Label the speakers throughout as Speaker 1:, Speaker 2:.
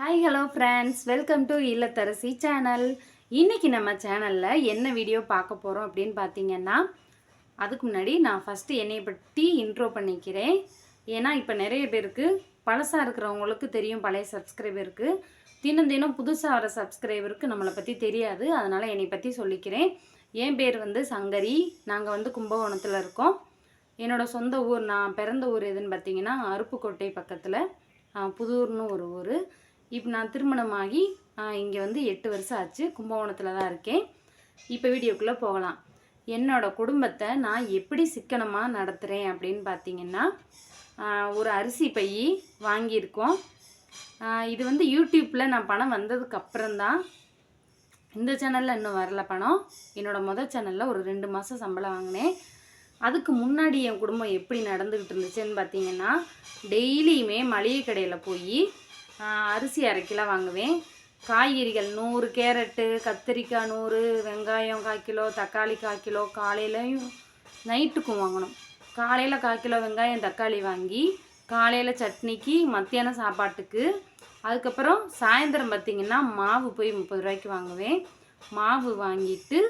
Speaker 1: Hi hello friends welcome to Illatharasi channel இன்னைக்கு நம்ம சேனலில் என்ன வீடியோ பார்க்க போகிறோம் அப்படின்னு பார்த்தீங்கன்னா அதுக்கு முன்னாடி நான் ஃபஸ்ட்டு என்னை பற்றி இன்ட்ரோ பண்ணிக்கிறேன். ஏன்னா இப்போ நிறைய பேருக்கு பழசாக இருக்கிறவங்களுக்கு தெரியும் பழைய சப்ஸ்கிரைபருக்கு தினம் தினம் புதுசாக வர சப்ஸ்கிரைபருக்கு நம்மளை பற்றி தெரியாது. அதனால் என்னை பற்றி சொல்லிக்கிறேன். என் பேர் வந்து சங்கரி. நாங்கள் வந்து கும்பகோணத்தில் இருக்கோம். என்னோடய சொந்த ஊர் நான் பிறந்த ஊர் எதுன்னு பார்த்தீங்கன்னா அருப்புக்கோட்டை பக்கத்தில். புதூர்னு ஒரு ஊர். இப்போ நான் திருமணமாகி இங்கே வந்து எட்டு வருஷம் ஆச்சு. கும்பகோணத்தில் தான் இருக்கேன். இப்போ வீடியோக்குள்ளே போகலாம். என்னோடய குடும்பத்தை நான் எப்படி சிக்கனமாக நடத்துகிறேன் அப்படின்னு பார்த்தீங்கன்னா ஒரு அரிசி பை வாங்கியிருக்கோம். இது வந்து யூடியூப்பில் நான் பணம் வந்ததுக்கு அப்புறம்தான் இந்த சேனலில் இன்னும் வரல பணம். என்னோட முதல் சேனலில் ஒரு ரெண்டு மாதம் சம்பளம் வாங்கினேன். அதுக்கு முன்னாடி என் குடும்பம் எப்படி நடந்துக்கிட்டு இருந்துச்சுன்னு பார்த்தீங்கன்னா டெய்லியுமே மளிகை கடையில் போய் அரிசி அரை கிலோ வாங்குவேன். காய்கறிகள் நூறு கேரட்டு கத்திரிக்காய் நூறு வெங்காயம் கால் கிலோ தக்காளி கால் கிலோ காலையிலையும் நைட்டுக்கும் வாங்கணும். காலையில் கால் கிலோ வெங்காயம் தக்காளி வாங்கி காலையில் சட்னிக்கு மத்தியானம் சாப்பாட்டுக்கு அதுக்கப்புறம் சாயந்தரம் பார்த்திங்கன்னா மாவு போய் முப்பது ரூபாய்க்கு வாங்குவேன். மாவு வாங்கிட்டு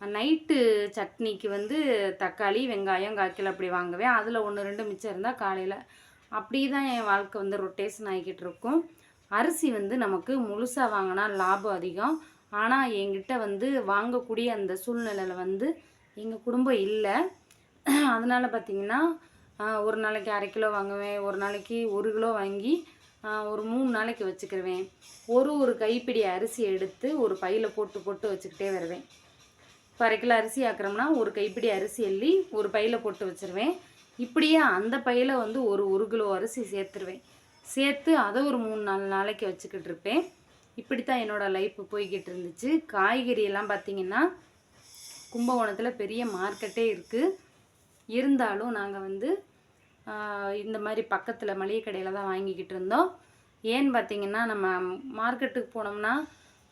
Speaker 1: நைட்டு சட்னிக்கு வந்து தக்காளி வெங்காயம் கால் கிலோ அப்படி வாங்குவேன். அதில் ஒன்று ரெண்டு மிச்சம் இருந்தால் காலையில் அப்படி தான் என் வாழ்க்கை வந்து ரொட்டேஷன் ஆகிக்கிட்டு இருக்கும் அரிசி வந்து நமக்கு முழுசாக வாங்கினா லாபம் அதிகம். ஆனால் என்கிட்ட வந்து வாங்கக்கூடிய அந்த சூழ்நிலையில் வந்து எங்கள் குடும்பம் இல்லை. அதனால் பார்த்திங்கன்னா ஒரு நாளைக்கு அரை கிலோ வாங்குவேன் ஒரு நாளைக்கு ஒரு கிலோ வாங்கி ஒரு மூணு நாளைக்கு வச்சுக்கிருவேன். ஒரு ஒரு கைப்பிடி அரிசி எடுத்து ஒரு பையில் போட்டு போட்டு வச்சுக்கிட்டே வருவேன். இப்போ அரை கிலோ அரிசி ஆக்குறோம்னா ஒரு கைப்பிடி அரிசி எள்ளி ஒரு பையில் போட்டு வச்சிருவேன். இப்படியே அந்த பையில் வந்து ஒரு ஒரு கிலோ அரிசி சேர்த்துருவேன். சேர்த்து அதை ஒரு மூணு நாலு நாளைக்கு வச்சுக்கிட்டு இருப்பேன். இப்படி தான் என்னோடய லைஃப் போய்கிட்டு இருந்துச்சு. காய்கறியெல்லாம் பார்த்திங்கன்னா கும்பகோணத்தில் பெரிய மார்க்கெட்டே இருக்குது இருந்தாலும் நாங்கள் வந்து இந்த மாதிரி பக்கத்தில் மளிகை கடையில் தான் வாங்கிக்கிட்டு இருந்தோம். ஏன்னு பார்த்திங்கன்னா நம்ம மார்க்கெட்டுக்கு போனோம்னா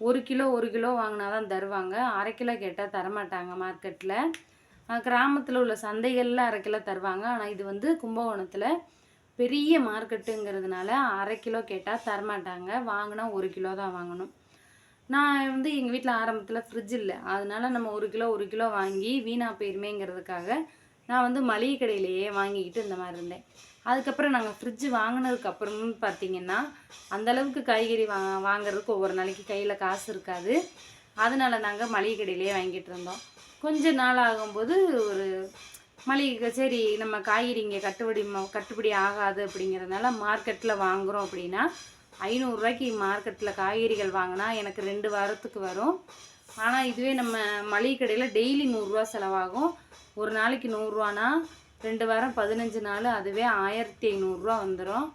Speaker 1: ஒரு கிலோ ஒரு கிலோ வாங்கினா தான் தருவாங்க. அரை கிலோ கேட்டால் தரமாட்டாங்க மார்க்கெட்டில் கிராமத்தில் உள்ள சந்தைகளில் அரை கிலோ தருவாங்க. ஆனால் இது வந்து கும்பகோணத்தில் பெரிய மார்க்கெட்டுங்கிறதுனால அரை கிலோ கேட்டால் தரமாட்டாங்க வாங்கினா ஒரு கிலோ தான் வாங்கணும். நான் வந்து எங்கள் வீட்டில் ஆரம்பத்தில் ஃப்ரிட்ஜ் இல்லை. அதனால நம்ம ஒரு கிலோ ஒரு கிலோ வாங்கி வீணாக போயிருமேங்கிறதுக்காக நான் வந்து மளிகை கடையிலேயே வாங்கிக்கிட்டு இந்த மாதிரி இருந்தேன். அதுக்கப்புறம் நாங்கள் ஃப்ரிட்ஜ் வாங்கினதுக்கு அப்புறமும் பார்த்தீங்கன்னா அந்தளவுக்கு காய்கறி வா வாங்குறதுக்கு ஒவ்வொரு நாளைக்கு கையில் காசு இருக்காது. அதனால் நாங்கள் மளிகை கடையிலேயே வாங்கிட்டு இருந்தோம். கொஞ்ச நாள் ஆகும்போது ஒரு மளிகை சரி நம்ம காய்கறி இங்கே கட்டுப்படி ம- கட்டுப்படி ஆகாது அப்படிங்கிறதுனால மார்க்கெட்டில் வாங்குகிறோம் அப்படின்னா ஐநூறுரூவாய்க்கு மார்க்கெட்டில் காய்கறிகள் வாங்கினா எனக்கு ரெண்டு வாரத்துக்கு வரும். ஆனால் இதுவே நம்ம மளிகை கடையில் டெய்லி நூறுரூவா செலவாகும். ஒரு நாளைக்கு நூறுரூவானா ரெண்டு வாரம் பதினஞ்சு நாள் அதுவே ஆயிரத்தி ஐநூறுரூவா வந்துடும்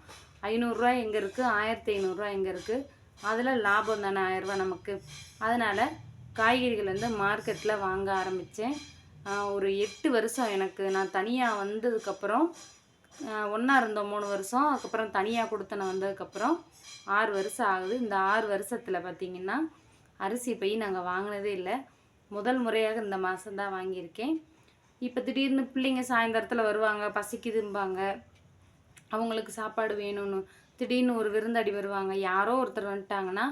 Speaker 1: ஐநூறுரூவா எங்கே இருக்குது ஆயிரத்தி ஐநூறுரூவா எங்கே இருக்குது அதில் லாபம் தானே ஆயிரரூவா நமக்கு. அதனால் காய்கறிகள் வந்து மார்க்கெட்டில் வாங்க ஆரம்பித்தேன் ஒரு எட்டு வருஷம் எனக்கு. நான் தனியாக வந்ததுக்கப்புறம் ஒன்றா இருந்தோம் மூணு வருஷம். அதுக்கப்புறம் தனியாக கொடுத்து நான் வந்ததுக்கப்புறம் ஆறு வருஷம் ஆகுது. இந்த ஆறு வருஷத்தில் பார்த்திங்கன்னா அரிசி பை நாங்கள் வாங்கினதே இல்லை. முதல் முறையாக இந்த மாதம் தான் வாங்கியிருக்கேன். இப்போ திடீர்னு பிள்ளைங்க சாயந்தரத்தில் வருவாங்க பசிக்குதும்பாங்க. அவங்களுக்கு சாப்பாடு வேணும்னு. திடீர்னு ஒரு விருந்தாடி வருவாங்க. யாரோ ஒருத்தர் வந்துட்டாங்கன்னா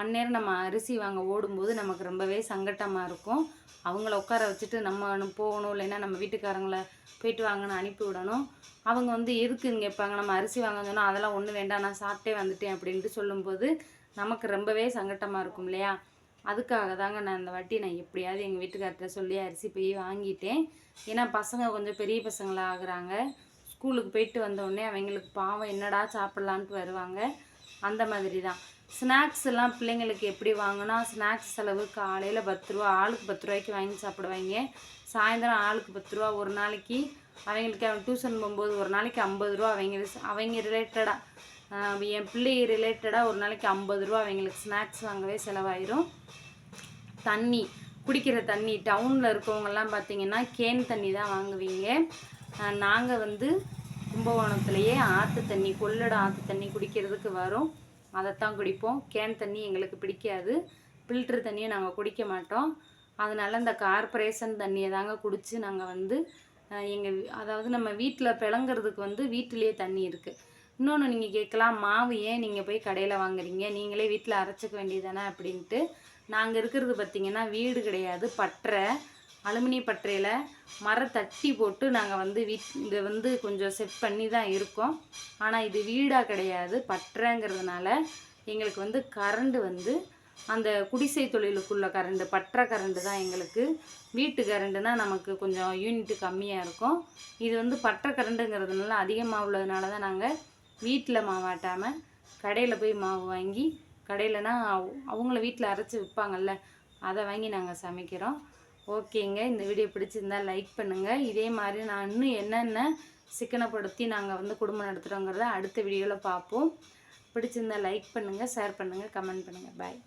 Speaker 1: அந்நேரம் நம்ம அரிசி வாங்க ஓடும்போது நமக்கு ரொம்பவே சங்கட்டமாக இருக்கும். அவங்கள உட்கார வச்சுட்டு நம்ம போகணும் இல்லைன்னா நம்ம வீட்டுக்காரங்களை போயிட்டு வாங்கன்னு அனுப்பி விடணும். அவங்க வந்து எதுக்குன்னு கேட்பாங்க நம்ம அரிசி வாங்க சொன்னால் அதெல்லாம் ஒன்றும் வேண்டாம் நான் சாப்பிட்டே வந்துட்டேன் அப்படின்ட்டு சொல்லும்போது நமக்கு ரொம்பவே சங்கட்டமாக இருக்கும் இல்லையா? அதுக்காக தாங்க நான் இந்த வாட்டி நான் எப்படியாவது எங்கள் வீட்டுக்கார்ட்ட சொல்லி அரிசி போய் வாங்கிட்டேன். ஏன்னா பசங்க கொஞ்சம் பெரிய பசங்களாக ஆகுறாங்க. ஸ்கூலுக்கு போயிட்டு வந்தோடனே அவங்களுக்கு பாவம் என்னடா சாப்பிட்லான்ட்டு வருவாங்க. அந்த மாதிரி தான். ஸ்நாக்ஸ் எல்லாம் பிள்ளைங்களுக்கு எப்படி வாங்கினா ஸ்நாக்ஸ் செலவு காலையில் பத்து ரூபா ஆளுக்கு பத்து ரூபாய்க்கு வாங்கி சாப்பிடுவாங்க. சாயந்தரம் ஆளுக்கு பத்து ரூபா ஒரு நாளைக்கு அவங்களுக்கு அவன் டியூஷன் போகும்போது ஒரு நாளைக்கு ஐம்பது ரூபா அவங்க அவங்க ரிலேட்டடாக என் பிள்ளை ரிலேட்டடாக ஒரு நாளைக்கு ஐம்பது ரூபா அவங்களுக்கு ஸ்நாக்ஸ் வாங்கவே செலவாயிரும். தண்ணி குடிக்கிற தண்ணி டவுனில் இருக்கவங்கெல்லாம் பார்த்தீங்கன்னா கேன் தண்ணி தான் வாங்குவீங்க. நாங்கள் வந்து கும்பகோணத்துலேயே ஆற்று தண்ணி கொள்ளட ஆற்று தண்ணி குடிக்கிறதுக்கு வரும். அதைத்தான் குடிப்போம். கேன் தண்ணி எங்களுக்கு பிடிக்காது. ஃபில்ட்ரு தண்ணியை நாங்கள் குடிக்க மாட்டோம். அதனால் இந்த கார்ப்பரேஷன் தண்ணியை தாங்க குடித்து நாங்கள் வந்து எங்கள் அதாவது நம்ம வீட்டில் பிளங்குறதுக்கு வந்து வீட்டிலேயே தண்ணி இருக்குது இன்னொன்று நீங்கள் கேட்கலாம் மாவு ஏன் நீங்கள் போய் கடையில் வாங்குறீங்க? நீங்களே வீட்டில் அரைச்சிக்க வேண்டியதானே அப்படின்ட்டு. நாங்கள் இருக்கிறது பார்த்திங்கன்னா வீடு கிடையாது பற்றை அலுமினிய பட்டறையில் மரம் தட்டி போட்டு நாங்கள் வந்து வீட் இதை வந்து கொஞ்சம் செட் பண்ணி தான் இருக்கோம். ஆனால் இது வீடாக கிடையாது. பட்டறைங்கிறதுனால எங்களுக்கு வந்து கரண்டு வந்து அந்த குடிசை தொழிலுக்குள்ள கரண்டு பற்ற கரண்டு தான் எங்களுக்கு. வீட்டு கரண்டுனா நமக்கு கொஞ்சம் யூனிட் கம்மியாக இருக்கும். இது வந்து பற்ற கரண்டுங்கிறதுனால அதிகமாக உள்ளதுனால தான் நாங்கள் வீட்டில் மாவாட்டாமல் கடையில் போய் மாவு வாங்கி கடையிலனா அவங்கள வீட்டில் அரைச்சி விற்பாங்கல்ல அதை வாங்கி நாங்கள் சமைக்கிறோம். ஓகேங்க. இந்த வீடியோ பிடிச்சிருந்தா லைக் பண்ணுங்கள் இதே மாதிரி நான் இன்னும் என்னென்ன சிக்கனப்படுத்தி நாங்கள் வந்து குடும்பம் நடத்துகிறோங்கிறத அடுத்த வீடியோவில் பார்ப்போம் பிடிச்சிருந்தா லைக் பண்ணுங்கள் ஷேர் பண்ணுங்கள் கமெண்ட் பண்ணுங்கள் பாய்.